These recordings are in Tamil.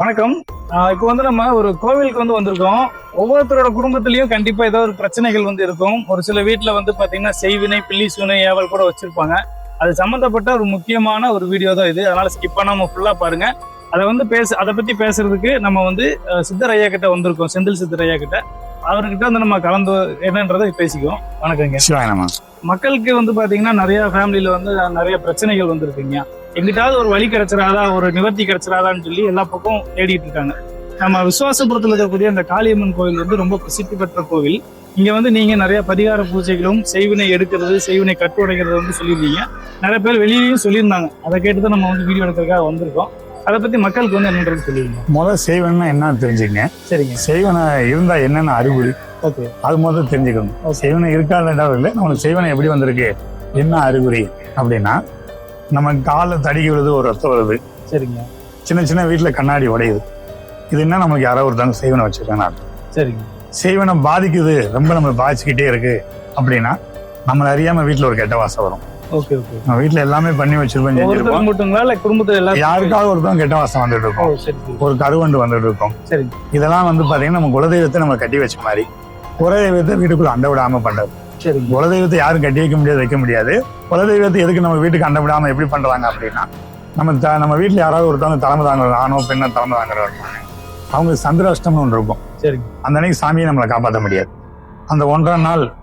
வணக்கம். இப்போ வந்து நம்ம ஒரு கோவிலுக்கு வந்து வந்திருக்கோம். ஒவ்வொருத்தரோட குடும்பத்திலயும் கண்டிப்பா ஏதோ ஒரு பிரச்சனைகள் வந்து இருக்கும். ஒரு சில வீட்ல வந்து பாத்தீங்கன்னா செய்வினை பில்லி சூனை ஏவல் கூட வச்சிருப்பாங்க. அது சம்பந்தப்பட்ட ஒரு முக்கியமான ஒரு வீடியோ தான் இது. அதனால ஸ்கிப் பண்ணாம ஃபுல்லா பாருங்க. அதை வந்து பேச அதை பத்தி பேசுறதுக்கு நம்ம வந்து சித்தர் ஐயா கிட்ட வந்திருக்கோம். செந்தில் சித்தர் ஐயா கிட்ட. அவர்கிட்ட வந்து நம்ம கலந்து என்னன்றதை பேசிக்குவோம். வணக்கங்க. மக்களுக்கு வந்து பாத்தீங்கன்னா நிறைய ஃபேமிலியில வந்து நிறைய பிரச்சனைகள் வந்திருக்குங்க. எங்கிட்டாவது ஒரு வழி கிடைச்சிடாதா ஒரு நிவர்த்தி கிடைச்சிடாதான்னு சொல்லி எல்லா பக்கம் தேடிட்டு இருக்காங்க. நம்ம விசுவாசபுரத்துல இருக்கக்கூடிய அந்த காளியம்மன் கோவில் வந்து ரொம்ப பிரசித்தி பெற்ற கோவில். இங்க வந்து நீங்க நிறைய பரிகார பூஜைகளும் செய்வினை எடுக்கிறது செய்வினை கட்டு உடைக்கிறது வந்து சொல்லியிருந்தீங்க. நிறைய பேர் வெளியிலயும் சொல்லியிருந்தாங்க. அதை கேட்டு தான் நம்ம வந்து வீடியோ எடுக்கிறதுக்காக வந்திருக்கோம். அதை பத்தி மக்களுக்கு வந்து என்னன்றது சொல்லிருங்க முதல் செய்வனா என்னன்னு தெரிஞ்சுக்கங்க. சரிங்க. செய்வனை இருந்தா என்னென்ன அறிகுறி? ஓகே. அது முதல்ல தெரிஞ்சுக்கணும். செய்வனை இருக்கா இல்லை? நம்மளுக்கு செய்வனை எப்படி வந்திருக்கு? என்ன அறிகுறி? அப்படின்னா நம்ம காலில் தடிக்கி விழுது ஒரு ரத்தம் வருது சரிங்க. சின்ன சின்ன வீட்டில் கண்ணாடி உடையுது. இது என்ன நமக்கு யாரோ ஒருத்தவங்க செய்வனை வச்சிருக்காங்க சரிங்க. செய்வனை பாதிக்குது ரொம்ப நம்ம பாதிச்சுக்கிட்டே இருக்கு அப்படின்னா நம்மளை அறியாம வீட்டில் ஒரு கெட்ட வாசம் வரும். Okay okay. நம்ம வீட்டில் எல்லாமே பண்ணி வச்சிருப்போம் செஞ்சிருப்போம் மட்டுங்களா? இல்ல குடும்பத்துல எல்லாரும் யாருக்காவது ஒருத்தவங்க கெட்ட வாசம் வந்துட்டு இருக்கும். ஒரு கருவண்டு வந்துட்டு இருக்கும். இதெல்லாம் வந்து பாத்தீங்கன்னா நம்ம குலதெய்வத்தை நம்ம கட்டி வச்ச மாதிரி குலதெய்வத்தை வீட்டுக்குள்ள அண்ட விடாம பண்றது. சரிங்க குலதெய்வத்தை யாரும் கட்டி வைக்க முடியாது வைக்க முடியாது. குலதெய்வத்தை எதுக்கு நம்ம வீட்டுக்கு அண்ட விடாம எப்படி பண்றாங்க அப்படின்னா நம்ம த- நம்ம வீட்டுல யாராவது ஒருத்தவங்க தலைமை தாங்க ஆணோ பெண்ணோ தலைமை தாங்குற இருப்பாங்க. அவங்க சந்திராஷ்டமம் ஒன்று இருக்கும். சரிங்க. அந்த அன்னைக்கு சாமியை நம்மளை காப்பாற்ற முடியாது. அந்த ஒன்றரை நாள்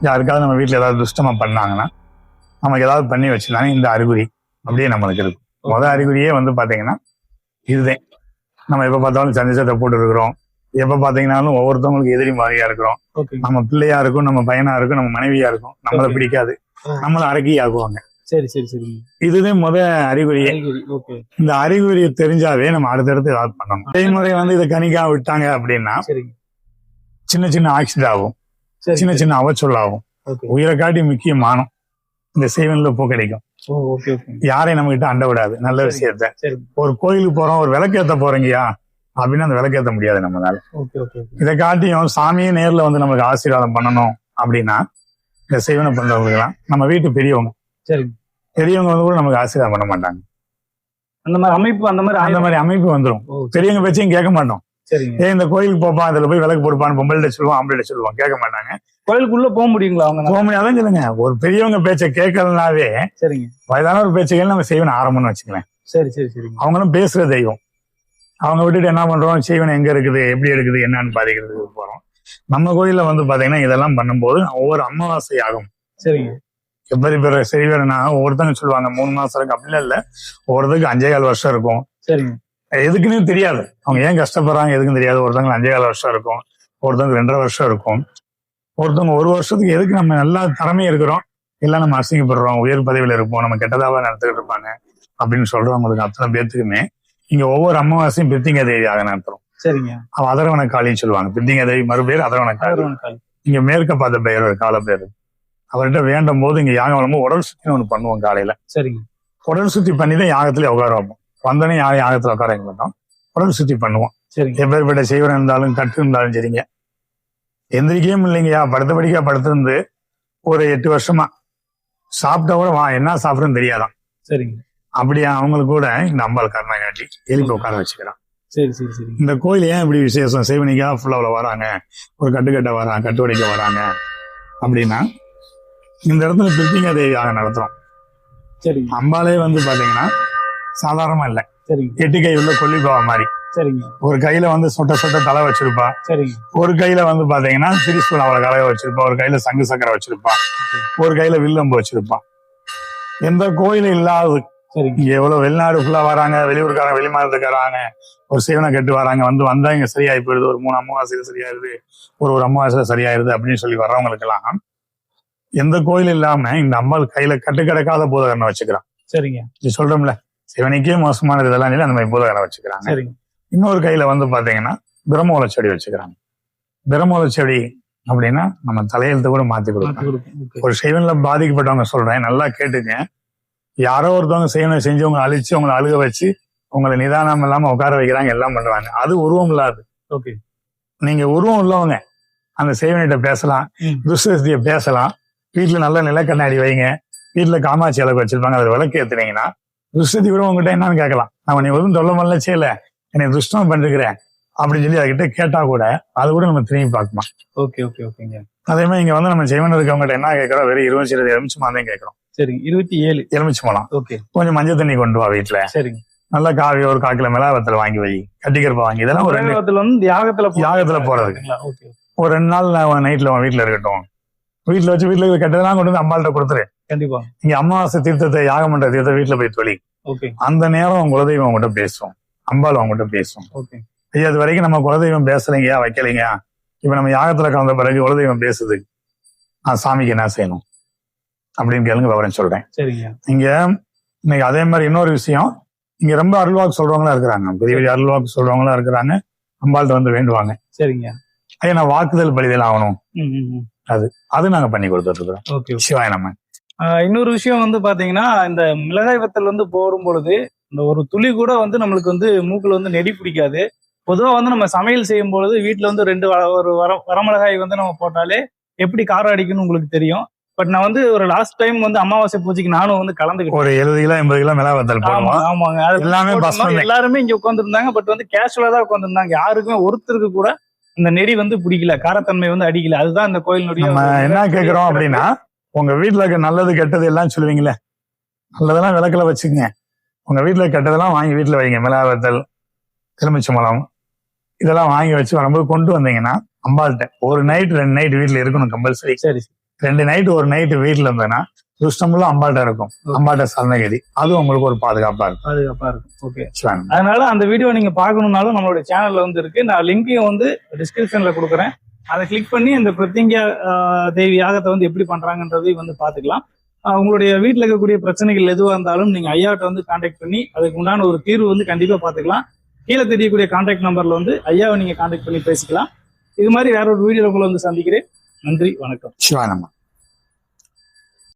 யாருக்காவது நம்ம வீட்டுல ஏதாவது துஷ்டமா பண்ணாங்கன்னா நமக்கு ஏதாவது பண்ணி வச்சிருந்தாங்க இந்த அறிகுறி அப்படியே நம்மளுக்கு இருக்கும். முத அறிகுறியே வந்து பாத்தீங்கன்னா இதுதான். நம்ம எப்ப பார்த்தாலும் சந்திச்சத்தை போட்டு இருக்கிறோம் எப்ப பாத்தீங்கன்னாலும் ஒவ்வொருத்தவங்களுக்கு எதிரி மாதிரியா இருக்கிறோம். நம்ம பிள்ளையா இருக்கும் நம்ம பையனா இருக்கும் நம்ம மனைவியா இருக்கும். நம்மள. பிடிக்காது. நம்மள அரக்கி ஆக்குவாங்க சரி சரி. சரிங்க இதுதான் முத அறிகுறியே. இந்த அறிகுறியை தெரிஞ்சாவே நம்ம அடுத்தடுத்து ஏதாவது பண்ணணும். செய்முறை வந்து இதை கணிக்கா விட்டாங்க அப்படின்னா சின்ன சின்ன ஆக்சிடென்ட் ஆகும். சரி சின்ன சின்ன அவச்சொல் ஆகும் உயிரை காட்டி முக்கியமானம் இந்த செய்வன்ல ஓகே ஓகே யாரையும் நம்ம கிட்ட அண்ட விடாது. நல்ல சரி. விஷயத்த. சரி. ஒரு கோயிலுக்கு போறோம் ஒரு விளக்கேத்த போறீங்கயா அப்படின்னு அந்த விளக்கேத்த முடியாது நம்மளால. இதை காட்டியும் சாமியே நேர்ல வந்து நமக்கு ஆசீர்வாதம் பண்ணணும் அப்படின்னா இந்த செய்வனை பண்றவங்களுக்குலாம் நம்ம வீட்டு பெரியவங்க சரிங்க பெரியவங்க வந்து கூட நமக்கு ஆசீர்வாதம் பண்ண மாட்டாங்க. அந்த மாதிரி அமைப்பு அந்த மாதிரி அந்த மாதிரி அமைப்பு வந்துடும் சரி, பெரியவங்க பேச்சையும் கேட்க மாட்டோம். ஏன் இந்த கோயிலுக்கு போப்பான் அதுல போய் விளக்கு போடுப்பான்னு பொம்பளைகிட்ட சொல்லுவான் ஆம்பளைகிட்ட சொல்லுவான் கேட்க மாட்டாங்க. கோயிலுக்குள்ள போக முடியுங்களா அவங்க? போக முடியாதான் சொல்லுங்க. ஒரு பெரியவங்க பேச்சை கேட்கலனாவே சரிங்க. வயதான ஒரு பேச்சை கேள்வி நம்ம செய்வன ஆரம்பம்னு வச்சுக்கலாம் சரி சரி சரிங்க. அவங்களும் பேசுற தெய்வம். அவங்க விட்டுட்டு என்ன பண்றோம்? செய்வன் எங்க இருக்குது? எப்படி இருக்குது? என்னன்னு பாதிக்கிறதுக்கு போறோம். நம்ம கோயில்ல வந்து பாத்தீங்கன்னா இதெல்லாம் பண்ணும்போது ஒவ்வொரு அமாவாசை ஆகும் சரிங்க. எப்படி பேர் செய்வனா ஒவ்வொருத்தங்க சொல்லுவாங்க மூணு மாசம் இருக்கு. அப்படிலாம் இல்ல ஒவ்வொருத்தருக்கு அஞ்சே கால் வருஷம் இருக்கும். சரிங்க. எதுக்குன்னு தெரியாது. அவங்க ஏன் கஷ்டப்படுறாங்க? எதுக்கும் தெரியாது. ஒருத்தவங்க அஞ்சே கால் வருஷம் இருக்கும். ஒருத்தவங்க ரெண்டரை வருஷம் இருக்கும். ஒருத்தவங்க ஒரு வருஷத்துக்கு எதுக்கு நம்ம நல்லா திறமை இருக்கிறோம்? எல்லாம் நம்ம அசிங்கப்படுறோம். உயர் பதவியில இருப்போம். நம்ம கெட்டதாவா நடந்துகிட்டு இருப்பாங்க. அப்படின்னு சொல்றவங்களுக்கு அத்தனை பேர்த்துக்குமே இங்க ஒவ்வொரு அமாவாசையும் பித்திங்க தேவியாக நடத்துறோம். சரிங்க. அவ அதரவண காளின்னு சொல்லுவாங்க. பித்திங்க தேவி மறுபேர் அதரவண காளி இங்க மேற்க பார்த்த பெயர் கால பேர். அவர்கிட்ட வேண்டும் போது இங்க யாகம் வரும்போது உடல் சுத்தி ஒண்ணு பண்ணுவோம் காலையில. சரிங்க. உடல் சுத்தி பண்ணி தான் யாகத்துல உட்கார வைப்போம். வந்தோடனே யாரும் யாகத்துல உட்கார வைக்க மாட்டோம். உடல் சுத்தி பண்ணுவோம். சரிங்க. எப்பேற்பட்ட செய்வன் இருந்தாலும் கட்டு இருந்தாலும் சரிங்க. எந்திரிக்கையும் இல்லைங்கய்யா. படுத்த படிக்கா படுத்திருந்து ஒரு எட்டு வருஷமா சாப்பிட்டா கூட வா என்ன சாப்பிடுறதுன்னு தெரியாதான். சரிங்க. அப்படியா? அவங்களுக்கு கூட இந்த அம்பாள் கருணா காட்டி எழுப்பி உட்கார வச்சுக்கிறான். சரி சரி சரிங்க இந்த கோயில் ஏன் இப்படி விசேஷம்? செய்வனிக்கா ஃபுல்லாவில் வராங்க. ஒரு கட்டுக்கட்ட வராங்க கட்டு உடைக்க வராங்க. அப்படின்னா இந்த இடத்துல பிரித்திங்கா தேவியாக நடத்துறோம். சரிங்க. அம்பாலே வந்து பாத்தீங்கன்னா சாதாரணமா இல்லை. எட்டு கை உள்ள கொல்லிப்பாவா மாதிரி. சரிங்க. ஒரு கையில வந்து சொட்ட சொட்ட தலை வச்சிருப்பா. சரிங்க. ஒரு கையில வந்து பாத்தீங்கன்னா திரிசூல் அவளை கலைய வச்சிருப்பா. ஒரு கையில சங்கு சக்கரை வச்சிருப்பா. ஒரு கையில வில்லம்பு வச்சிருப்பா. எந்த கோயிலும் சரிங்க இங்க எவ்வளவு வெளிநாடு ஃபுல்லா வராங்க வெளியூருக்காரங்க வெளிமாநிலத்துக்காரங்க ஒரு சிவனை கட்டு வராங்க வந்து வந்தா இங்க சரியாயி போயிடுது ஒரு மூணு அமாவாசையில சரியாயிருது ஒரு ஒரு அமாவாசையில சரியாயிருது அப்படின்னு சொல்லி வர்றவங்களுக்கு எல்லாம் எந்த கோயில் இல்லாம இந்த அம்மாள் கையில கட்டு கிடக்காத பூதகரனை வச்சுக்கிறான். சரிங்க. இது சொல்றோம்ல சிவனுக்கே மோசமானது இதெல்லாம் சொல்லி அந்த மாதிரி பூதகரனை வச்சுக்கிறாங்க. சரிங்க. இன்னொரு கையில வந்து பாத்தீங்கன்னா பிரம்மோல செடி வச்சுக்கிறாங்க. பிரம்மோல செடி அப்படின்னா நம்ம தலையெழுத்து கூட மாத்தி. Okay. ஒரு செய்வன்ல பாதிக்கப்பட்டவங்க சொல்றேன் நல்லா கேட்டுங்க. யாரோ ஒருத்தவங்க செய்வனை செஞ்சு உங்களை அழிச்சு உங்களை அழுக வச்சு உங்களை நிதானம் இல்லாம உட்கார வைக்கிறாங்க எல்லாம் பண்றாங்க அது உருவம் இல்லாது. ஓகே. நீங்க உருவம் உள்ளவங்க அந்த செய்வனிட்ட பேசலாம் ம். துஷ்டஸ்திய பேசலாம். வீட்டுல நல்ல நிலக்கண்ணாடி வைங்க. வீட்டுல காமாட்சி விளக்கு வச்சிருப்பாங்க அதில் விளக்கு ஏத்துனீங்கன்னா துஷ்டதி கூட உங்ககிட்ட என்னன்னு கேட்கலாம். நம்ம நீ சொல்ல முடியல செய்யல. என்னை துஷ்டம் பண்ணிருக்கிறேன் அப்படின்னு சொல்லி அதுகிட்ட கேட்டா கூட அது கூட நம்ம திரும்பி பார்க்கணும் ஓகே ஓகே ஓகேங்க. அதே மாதிரி இங்க வந்து நம்ம ஜெய்மன் இருக்கவங்ககிட்ட என்ன கேட்கறோம்? வெறும் இருபது இருபது எலுமிச்சு தான் கேட்கறோம். சரிங்க. இருபத்தி ஏழு. எலுமிச்சு மலம். ஓகே. கொஞ்சம் மஞ்சள் தண்ணி கொண்டு வா வீட்டுல சரிங்க. நல்லா காவி ஒரு காக்கில மிளகாவத்தில் வாங்கி வை. கட்டிக்கருப்பை வாங்கி. இதெல்லாம் ஒரு ரெண்டு வந்து யாகத்துல யாகத்துல. ஓகே ஒரு ரெண்டு நாள் நான் நைட்ல உன் வீட்டுல இருக்கட்டும். வீட்டுல வச்சு வீட்டுல கெட்டதெல்லாம் கொண்டு வந்து அம்மாள்கிட்ட கொடுத்துரு. கண்டிப்பா. இங்க அமாவாசை தீர்த்தத்தை யாகம் பண்ற தீர்த்த வீட்டுல போய் தொழி. அந்த நேரம் உங்க குலதெய்வம் உங்ககிட்ட பேசும். அம்பாள் உங்ககிட்ட பேசும். ஓகே. ஐயா அது வரைக்கும் நம்ம குலதெய்வம் பேசலைங்க வைக்கலைங்க இப்ப நம்ம யாகத்துல கலந்த பிறகு குலதெய்வம் பேசுது. நான் சாமிக்கு என்ன செய்யணும்? அப்படின்னு கேளுங்க விவரம் சொல்றேன். சரிங்க. இங்க இன்னைக்கு அதே மாதிரி இன்னொரு விஷயம். இங்க ரொம்ப அருள்வாக்கு சொல்றவங்களா இருக்கிறாங்க. பெரிய பெரிய அருள்வாக்கு சொல்றவங்களா இருக்கிறாங்க. அம்பாள்கிட்ட வந்து வேண்டுவாங்க. சரிங்க. ஐயா நான் வாக்குதல் பலிதல் ஆகணும். ம். அது நாங்க பண்ணி கொடுத்துட்டு இருக்கிறோம். சிவாய நம்ம இன்னொரு விஷயம் வந்து பாத்தீங்கன்னா இந்த மிளகாய் வத்தல் வந்து போடும் பொழுது இந்த ஒரு துளி கூட வந்து நம்மளுக்கு வந்து மூக்குல வந்து நெடி பிடிக்காது. பொதுவா வந்து நம்ம சமையல் செய்யும் பொழுது வீட்டுல வந்து ரெண்டு ஒரு வர வரமிளகாய் வந்து நம்ம போட்டாலே எப்படி காரம் அடிக்கும்னு உங்களுக்கு தெரியும். பட் நான் வந்து ஒரு லாஸ்ட் டைம் வந்து அமாவாசை பூஜைக்கு நானும் வந்து கலந்துக்கிட்டேன். ஒரு எழுபது கிலோ எண்பது கிலோ மிளகாவத்தல் ஆமா, போடுவோம். ஆமாங்க. அது எல்லாமே. எல்லாருமே இங்க உட்காந்துருந்தாங்க பட் வந்து கேஷுவலா தான் உட்காந்துருந்தாங்க யாருக்குமே ஒருத்தருக்கு கூட இந்த நெடி வந்து பிடிக்கல. காரத்தன்மை வந்து அடிக்கல. அதுதான் இந்த ஒரு என்ன கேக்குறோம் அப்படின்னா உங்க வீட்டுல இருக்க நல்லது கெட்டது எல்லாம் சொல்லுவீங்களே. நல்லதெல்லாம் விளக்குல வச்சுக்கங்க. உங்க வீட்டுல கெட்டதெல்லாம் வாங்கி வீட்டுல வைங்க. மிளகாவத்தல் எலுமிச்சம்பழம் இதெல்லாம் வாங்கி வச்சு வரும்போது கொண்டு வந்தீங்கன்னா அம்பாள்கிட்ட ஒரு நைட் ரெண்டு நைட் வீட்டுல இருக்கணும் கம்பல்சரி சரி ரெண்டு நைட் ஒரு நைட் வீட்டுல இருந்ததுன்னா துஷ்டமுள்ள அம்பாள்கிட்ட இருக்கும். அம்பாள்கிட்ட சரணகதி அது உங்களுக்கு ஒரு பாதுகாப்பா இருக்கும். பாதுகாப்பா இருக்கும். ஓகே. அதனால அந்த வீடியோ நீங்க பார்க்கணும்னாலும் நம்மளுடைய சேனல்ல வந்து இருக்கு. நான் லிங்கையும் வந்து டிஸ்கிரிப்ஷன்ல கொடுக்குறேன். அதை கிளிக் பண்ணி இந்த பிரத்யங்கியா ஆஹ், தேவி யாகத்தை வந்து எப்படி பண்றாங்கன்றதையும் வந்து பாத்துக்கலாம் உங்களுடைய வீட்டில் இருக்கக்கூடிய பிரச்சனைகள் எதுவாக இருந்தாலும் நீங்க ஐயாட்ட வந்து கான்டாக்ட் பண்ணி அதுக்கு உண்டான ஒரு தீர்வு வந்து கண்டிப்பா பாத்துக்கலாம் கீழே தெரியக்கூடிய கான்டாக்ட் நம்பர்ல வந்து ஐயாவை நீங்க கான்டாக்ட் பண்ணி பேசிக்கலாம். இது மாதிரி வேற ஒரு வீடியோ உங்களை வந்து சந்திக்கிறேன். நன்றி வணக்கம். சிவானம்மா.